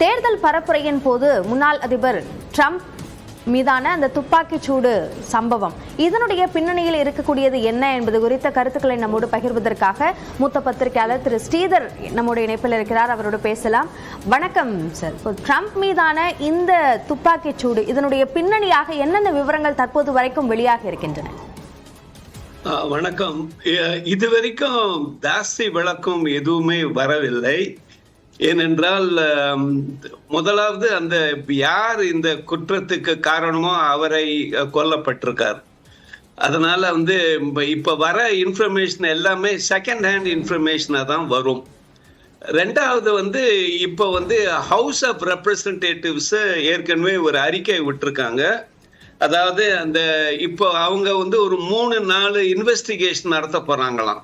தேர்தல் பரப்புரையின் போது முன்னாள் அதிபர் ட்ரம்ப் மீதான அந்த துப்பாக்கிச் சூடு சம்பவம். இதனுடைய பின்னணியில் இருக்கக்கூடியது என்ன என்பது குறித்த கருத்துக்களை நம்மோடு பகிர்வதற்காக மூத்த பத்திரிகையாளர் திரு ஸ்ரீதர் நம்முடைய இணைப்பில் இருக்கிறார். அவரோடு பேசலாம். வணக்கம் சார். ட்ரம்ப் மீதான இந்த துப்பாக்கிச் சூடு இதனுடைய பின்னணியாக என்னென்ன விவரங்கள் தற்போது வரைக்கும் வெளியாக இருக்கின்றன? வணக்கம். இதுவரைக்கும் ஜாஸ்தி விளக்கம் எதுவுமே வரவில்லை. ஏனென்றால் முதலாவது அந்த யார் இந்த குற்றத்துக்கு காரணமோ அவரை கொல்லப்பட்டிருக்கார். அதனால வந்து இப்ப- வர இன்ஃபர்மேஷன் எல்லாமே செகண்ட் ஹேண்ட் இன்ஃபர்மேஷனா தான் வரும். ரெண்டாவது வந்து இப்போ வந்து ஹவுஸ் ஆஃப் ரெப்ரசன்டேட்டிவ்ஸ் ஏற்கனவே ஒரு அறிக்கை விட்டுருக்காங்க. அதாவது அந்த இப்போ அவங்க வந்து ஒரு மூணு நாலு இன்வெஸ்டிகேஷன் நடத்த போறாங்களாம்.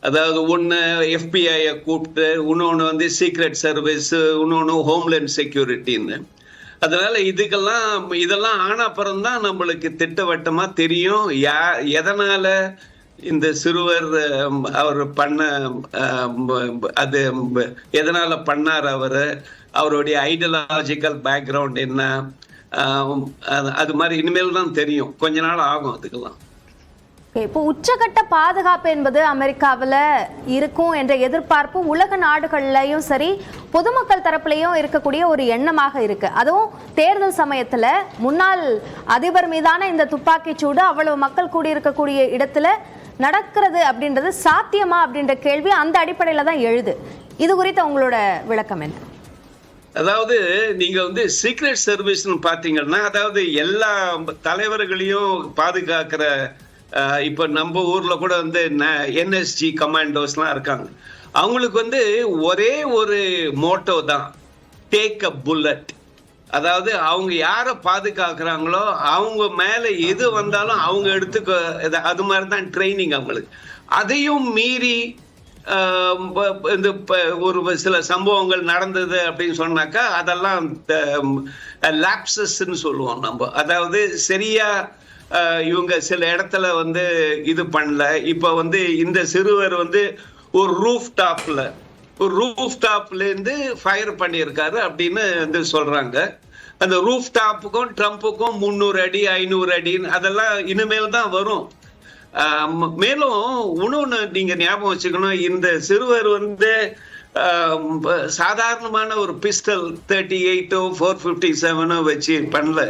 அதாவது ஒன்று எஃபிஐயை கூப்பிட்டு இன்னொன்று வந்து சீக்ரெட் சர்வீஸ் இன்னொன்று ஹோம்லேண்ட் செக்யூரிட்டின்னு அதனால இதுக்கெல்லாம் இதெல்லாம் ஆன தான் நம்மளுக்கு திட்டவட்டமா தெரியும். யா எதனால இந்த சிறுவர் அவர் பண்ண அது எதனால பண்ணார் அவர்? அவருடைய ஐடியாலஜிக்கல் பேக்ரவுண்ட் என்ன? அது- அது மாதிரி இனிமேல் தான் தெரியும். கொஞ்ச நாள் ஆகும் அதுக்கெல்லாம். இப்போ உச்சகட்ட பாதுகாப்பு என்பது அமெரிக்காவில் இருக்கும் என்ற எதிர்பார்ப்பு உலக நாடுகள்லையும் சரி பொதுமக்கள் தரப்புலையும் இருக்கக்கூடிய ஒரு எண்ணமாக இருக்கு. அதுவும் தேர்தல் சமயத்தில் முன்னாள் அதிபர் மீதான இந்த துப்பாக்கிச் சூடு அவ்வளவு மக்கள் கூடியிருக்கக்கூடிய இடத்துல நடக்கிறது அப்படின்றது சாத்தியமா அப்படின்ற கேள்வி அந்த அடிப்படையில் தான் எழுது. இது குறித்த உங்களோட விளக்கம் என்ன? அதாவது நீங்க வந்து சீக்ரெட் சர்வீஸ்னு பாத்தீங்கன்னா அதாவது எல்லா தலைவர்களையும் பாதுகாக்கிற இப்போ நம்ம ஊர்ல கூட வந்து என்எஸ்ஜி கமாண்டோஸ்லாம் இருக்காங்க. அவங்களுக்கு வந்து ஒரே ஒரு மோட்டோ தான். டேக் அ புல்லட் அதாவது அவங்க யாரை பாதுகாக்கிறாங்களோ அவங்க மேலே எது வந்தாலும் அவங்க எடுத்துக்க அது மாதிரி தான் ட்ரைனிங் அவங்களுக்கு. அதையும் மீறி இந்த ஒரு சில சம்பவங்கள் நடந்தது அப்படின்னு சொன்னாக்கா அதெல்லாம் லாப்சஸ்ன்னு சொல்லுவோம் நம்ம. அதாவது சரியாக இவங்க சில இடத்துல வந்து இது பண்ணல. இப்போ வந்து இந்த சிறுவர் வந்து ஒரு ரூஃப் டாப்ல ஒரு ரூஃப் டாப்லேருந்து ஃபயர் பண்ணியிருக்காரு அப்படின்னு வந்து சொல்றாங்க. அந்த ரூஃப் டாப்புக்கும் ட்ரம்ப்புக்கும் முந்நூறு அடி ஐநூறு அடின்னு அதெல்லாம் இனிமேல் தான் வரும். மேலும் இன்னொன்று நீங்க ஞாபகம் வச்சுக்கணும். இந்த சிறுவர் வந்து சாதாரணமான ஒரு பிஸ்டல் தேர்ட்டி எயிட்டோ ஃபோர் ஃபிஃப்டி செவனோ வச்சு பண்ணல.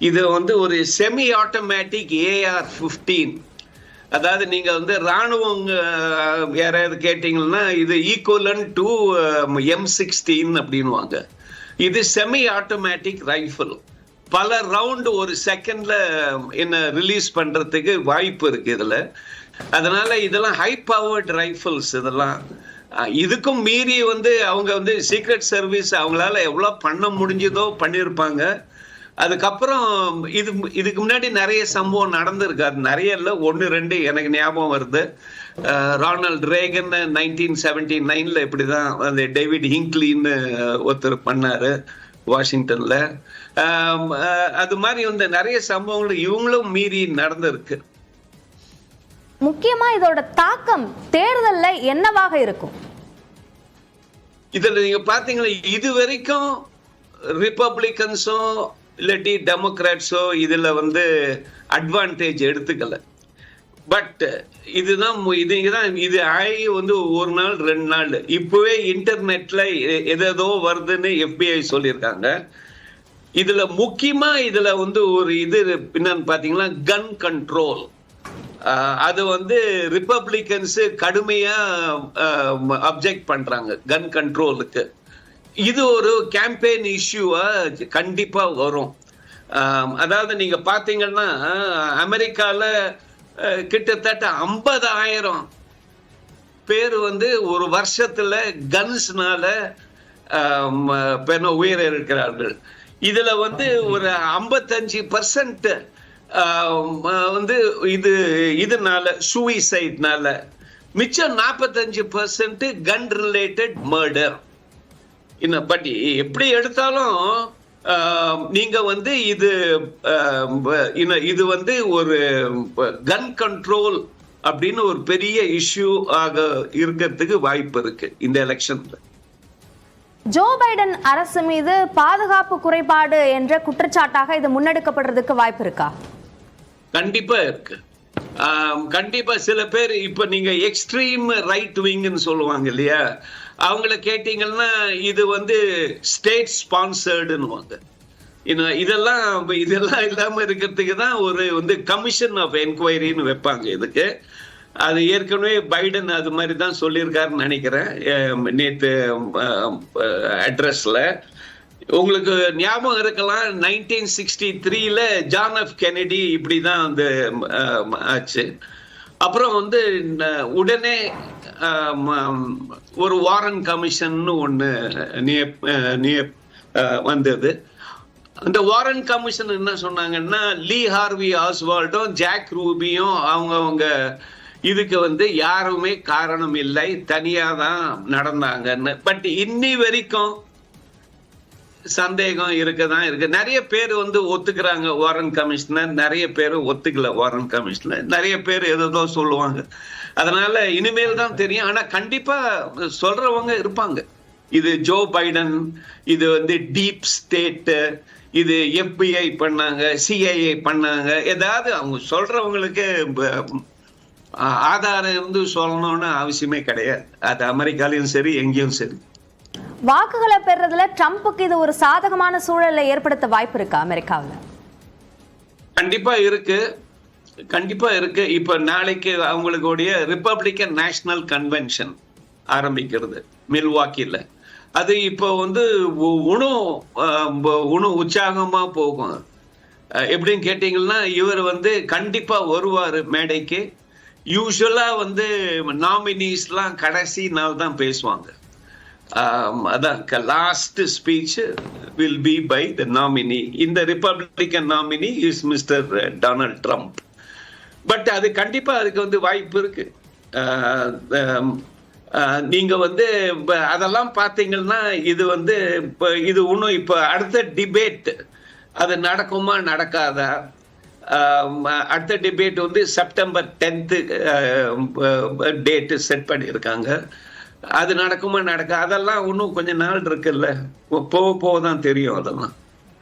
இது வந்து ஒரு செமி ஆட்டோமேட்டிக் ஏஆர் ஃபிஃப்டீன் அதாவது நீங்கள் வந்து இராணுவம் யாராவது கேட்டிங்கன்னா இது ஈக்குவலன் டு எம் சிக்ஸ்டீன் அப்படின்வாங்க இது செமி ஆட்டோமேட்டிக் ரைஃபிள் பல ரவுண்டு ஒரு செகண்டில் என்ன ரிலீஸ் பண்ணுறதுக்கு வாய்ப்பு இருக்கு இதில். அதனால இதெல்லாம் ஹை பவர்ட் ரைஃபிள்ஸ் இதெல்லாம் இதுக்கும் மீறி வந்து அவங்க வந்து சீக்ரெட் சர்வீஸ் அவங்களால எவ்வளோ பண்ண முடிஞ்சதோ பண்ணியிருப்பாங்க அதுக்கப்புறம் இது இதுக்கு முன்னாடி நிறைய சம்பவம் நடந்திருக்கு. அது நிறைய இல்லை. ஒன்று ரெண்டு எனக்கு ஞாபகம் வருது. ரானால்ட் ரேகன் நைன்டீன் செவன்டி நைன்ல இப்படிதான் அந்த டேவிட் ஹிங்க்லின்னு ஒருத்தர் பண்ணாரு வாஷிங்டன்ல. அது மாதிரி வந்து நிறைய சம்பவங்கள் இவங்களும் மீறி நடந்திருக்கு. முக்கியமா இதோட தாக்கம் தேர்தல்ல என்னவாக இருக்கும்? இதுல நீங்க பாத்தீங்கன்னா இது வரைக்கும் ரிப்பப்ளிகன்ஸோ இல்லாட்டி டெமோக்ராட்ஸோ இதில் வந்து அட்வான்டேஜ் எடுத்துக்கல. பட் இதுதான் மு- இது இதுதான் இது ஆகி வந்து ஒரு நாள் ரெண்டு நாள். இப்போவே இன்டர்நெட்டில் எ- எதேதோ வருதுன்னு எஃபிஐ சொல்லியிருக்காங்க. இதில் முக்கியமாக இதில் வந்து ஒரு இது என்னன்னு பார்த்தீங்கன்னா கன் கண்ட்ரோல் அது வந்து ரிப்பப்ளிகன்ஸு கடுமையாக அப்ஜெக்ட் பண்ணுறாங்க கன் கண்ட்ரோலுக்கு இது ஒரு கேம்பெயின் இஷ்யூவா கண்டிப்பா வரும். அதாவது நீங்க பாத்தீங்கன்னா அமெரிக்கால கிட்டத்தட்ட ஐம்பதாயிரம் பேர் வந்து ஒரு வருஷத்துல கன்ஸ்னால உயிர் இருக்கிறார்கள் இதுல வந்து ஒரு ஐம்பத்தஞ்சு பர்சன்ட் வந்து இது இதனால சூயிசைட்னால மிச்சம் நாற்பத்தஞ்சு பர்சன்ட் கன் ரிலேட்டட் மர்டர் இன்னும் பட் எப்படி எடுத்தாலும் நீங்க வந்து இது இது வந்து ஒரு கன் கண்ட்ரோல் அப்படின்னு ஒரு பெரிய இஷ்யூ ஆக இருக்கிறதுக்கு வாய்ப்பு இருக்கு இந்த எலெக்ஷன்ல ஜோ பைடன் அரசு மீது பாதுகாப்பு குறைபாடு என்ற குற்றச்சாட்டாக இது முன்னெடுக்கப்படுறதுக்கு வாய்ப்பு இருக்கா? கண்டிப்பா இருக்கு. கண்டிப்பாக கண்டிப்பா சில பேர் இப்ப நீங்க எக்ஸ்ட்ரீம் ரைட் விங்னு சொல்லுவாங்க இல்லையா? அவங்கள கேட்டீங்கன்னா இது வந்து ஸ்டேட் ஸ்பான்சர்டுன்னுவாங்க இன்னும் இதெல்லாம் இதெல்லாம் இல்லாமல் இருக்கிறதுக்கு தான் ஒரு வந்து கமிஷன் ஆஃப் என்கொயரின்னு வைப்பாங்க இதுக்கு. அது ஏற்கனவே பைடன் அது மாதிரி தான் சொல்லியிருக்காருன்னு நினைக்கிறேன். நேற்று அட்ரஸில் உங்களுக்கு ஞாபகம் இருக்கலாம் நைன்டீன் சிக்ஸ்டி த்ரீல ஜான் எஃப் கெனடி இப்படி தான் வந்து ஆச்சு. அப்புறம் வந்து உடனே ம- ஒரு வாரன் கமிஷன் ஒன்று நியப் நியப் வந்தது. அந்த வாரன் கமிஷன் என்ன சொன்னாங்கன்னா லீ ஹார்வி ஆஸ்வால்டும் ஜாக் ரூபியும் அவங்கவுங்க இதுக்கு வந்து யாருமே காரணம் இல்லை தனியாக தான் நடந்தாங்கன்னு. பட் இன்னி வரைக்கும் சந்தேகம் இருக்கதான் இருக்கு. நிறைய பேர் வந்து ஒத்துக்கிறாங்க வாரன் கமிஷனர் நிறைய பேர் ஒத்துக்கல வாரன் கமிஷனர் நிறைய பேர் ஏதோ சொல்லுவாங்க. அதனால இனிமேல் தான் தெரியும். ஆனா கண்டிப்பா சொல்றவங்க இருப்பாங்க. இது ஜோ பைடன் இது வந்து டீப் ஸ்டேட்டு இது எஃபிஐ பண்ணாங்க சிஐஏ பண்ணாங்க. ஏதாவது அவங்க சொல்றவங்களுக்கு ஆதாரம் வந்து சொல்லணும்னு அவசியமே கிடையாது. அது அமெரிக்காலையும் சரி எங்கேயும் சரி. வாக்குகளை பெறதுல ட்ரம்ப்புக்கு இது ஒரு சாதகமான சூழலை ஏற்படுத்த வாய்ப்பு இருக்கா அமெரிக்காவில்? கண்டிப்பா இருக்கு. கண்டிப்பா இருக்கு. இப்ப நாளைக்கு அவங்களுடைய ரிப்பப்ளிக்கன் நேஷனல் கன்வென்ஷன் ஆரம்பிக்கிறது மில்வாக்கியில் அது இப்போ வந்து உணவு உணவு உற்சாகமாக போகும். எப்படின்னு கேட்டிங்கன்னா இவர் வந்து கண்டிப்பாக வருவார் மேடைக்கு. யூஸ்வலாக வந்து நாமினிஸ்லாம் கடைசி நாள் தான் பேசுவாங்க. அதான் last speech will be by the nominee இந்த Republican nominee is Mr Donald Trump but அது கண்டிப்பாக அதுக்கு வந்து வாய்ப்பு இருக்கு. Uh, um, uh, நீங்கள் வந்து அதெல்லாம் பார்த்தீங்கன்னா இது வந்து இப்போ இது இன்னும் இப்போ அடுத்த டிபேட் அது நடக்குமா நடக்காதா? Um, அடுத்த டிபேட் வந்து செப்டம்பர் டென்த்து டேட்டு செட் பண்ணியிருக்காங்க. அது நடக்குமா நடக்க? அதெல்லாம் இன்னும் கொஞ்ச நாள் இருக்குல்ல. போக போக தான் தெரியும் அதெல்லாம்.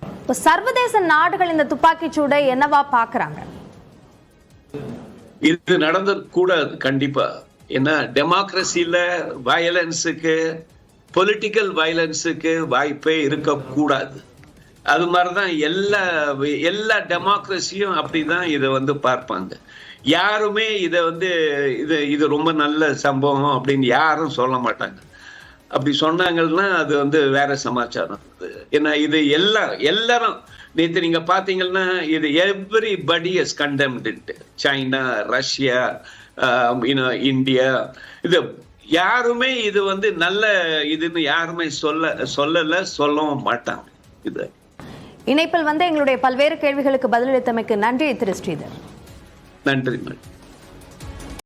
இப்போ சர்வதேச நாடுகள் இந்த துப்பாக்கிச் சூடை என்னவா பார்க்கறாங்க இது நடந்து கூடாது கண்டிப்பா. ஏன்னா டெமோக்ரஸில வயலன்ஸுக்கு பொலிட்டிக்கல் வயலன்ஸுக்கு வாய்ப்பே இருக்கக்கூடாது. அது மாதிரிதான் எல்லா எல்லா டெமோக்ரஸியும் அப்படிதான் இதை வந்து பார்ப்பாங்க. யாருமே இதை வந்து இது இது ரொம்ப நல்ல சம்பவம் அப்படின்னு யாரும் சொல்ல மாட்டாங்க. அப்படி சொன்னாங்கன்னா அது வந்து வேற சமாச்சாரம். ஏன்னா இது எல்லாம் எல்லாரும் நேற்று நீங்க பாத்தீங்கன்னா இது everybody is condemned China Russia India. இது யாருமே இது வந்து நல்ல இதுன்னு யாருமே சொல்ல சொல்லல சொல்லவும் மாட்டாங்க. இது. இணைப்பில் வந்து எங்களுடைய பல்வேறு கேள்விகளுக்கு பதிலளித்தமைக்கு நன்றி திரு ஸ்ரீதர். நன்றி மேடம்